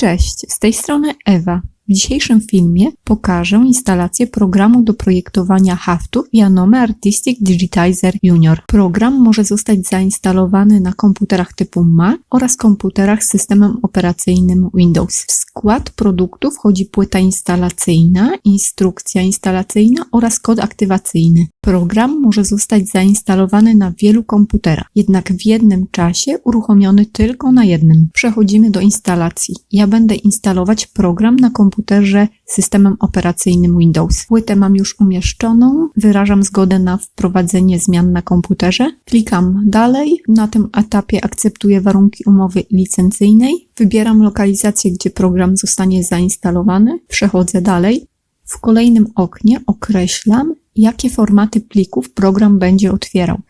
Cześć, z tej strony Ewa. W dzisiejszym filmie pokażę instalację programu do projektowania haftów Yanome Artistic Digitizer Junior. Program może zostać zainstalowany na komputerach typu Mac oraz komputerach z systemem operacyjnym Windows. W skład produktu wchodzi płyta instalacyjna, instrukcja instalacyjna oraz kod aktywacyjny. Program może zostać zainstalowany na wielu komputerach, jednak w jednym czasie uruchomiony tylko na jednym. Przechodzimy do instalacji. Ja będę instalować program na komputerze z systemem operacyjnym Windows. Płytę mam już umieszczoną, wyrażam zgodę na wprowadzenie zmian na komputerze. Klikam dalej. Na tym etapie akceptuję warunki umowy licencyjnej. Wybieram lokalizację, gdzie program zostanie zainstalowany. Przechodzę dalej. W kolejnym oknie określam, jakie formaty plików program będzie otwierał.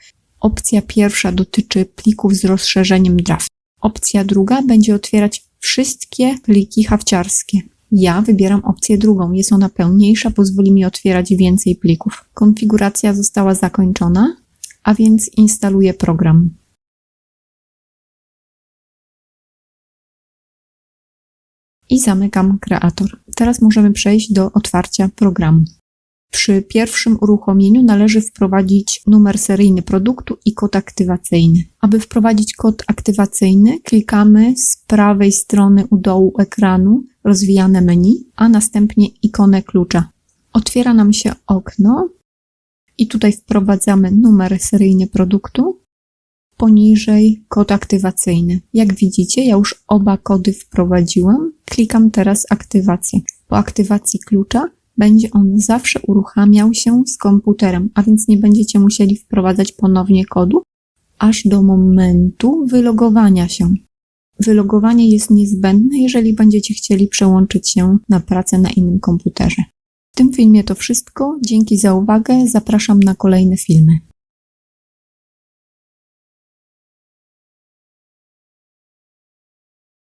Opcja pierwsza dotyczy plików z rozszerzeniem draft. Opcja druga będzie otwierać wszystkie pliki hafciarskie. Ja wybieram opcję drugą. Jest ona pełniejsza, pozwoli mi otwierać więcej plików. Konfiguracja została zakończona, a więc instaluję program. I zamykam kreator. Teraz możemy przejść do otwarcia programu. Przy pierwszym uruchomieniu należy wprowadzić numer seryjny produktu i kod aktywacyjny. Aby wprowadzić kod aktywacyjny, klikamy z prawej strony u dołu ekranu rozwijane menu, a następnie ikonę klucza. Otwiera nam się okno i tutaj wprowadzamy numer seryjny produktu, poniżej kod aktywacyjny. Jak widzicie, ja już oba kody wprowadziłam. Klikam teraz aktywację. Po aktywacji klucza będzie on zawsze uruchamiał się z komputerem, a więc nie będziecie musieli wprowadzać ponownie kodu, aż do momentu wylogowania się. Wylogowanie jest niezbędne, jeżeli będziecie chcieli przełączyć się na pracę na innym komputerze. W tym filmie to wszystko. Dzięki za uwagę. Zapraszam na kolejne filmy.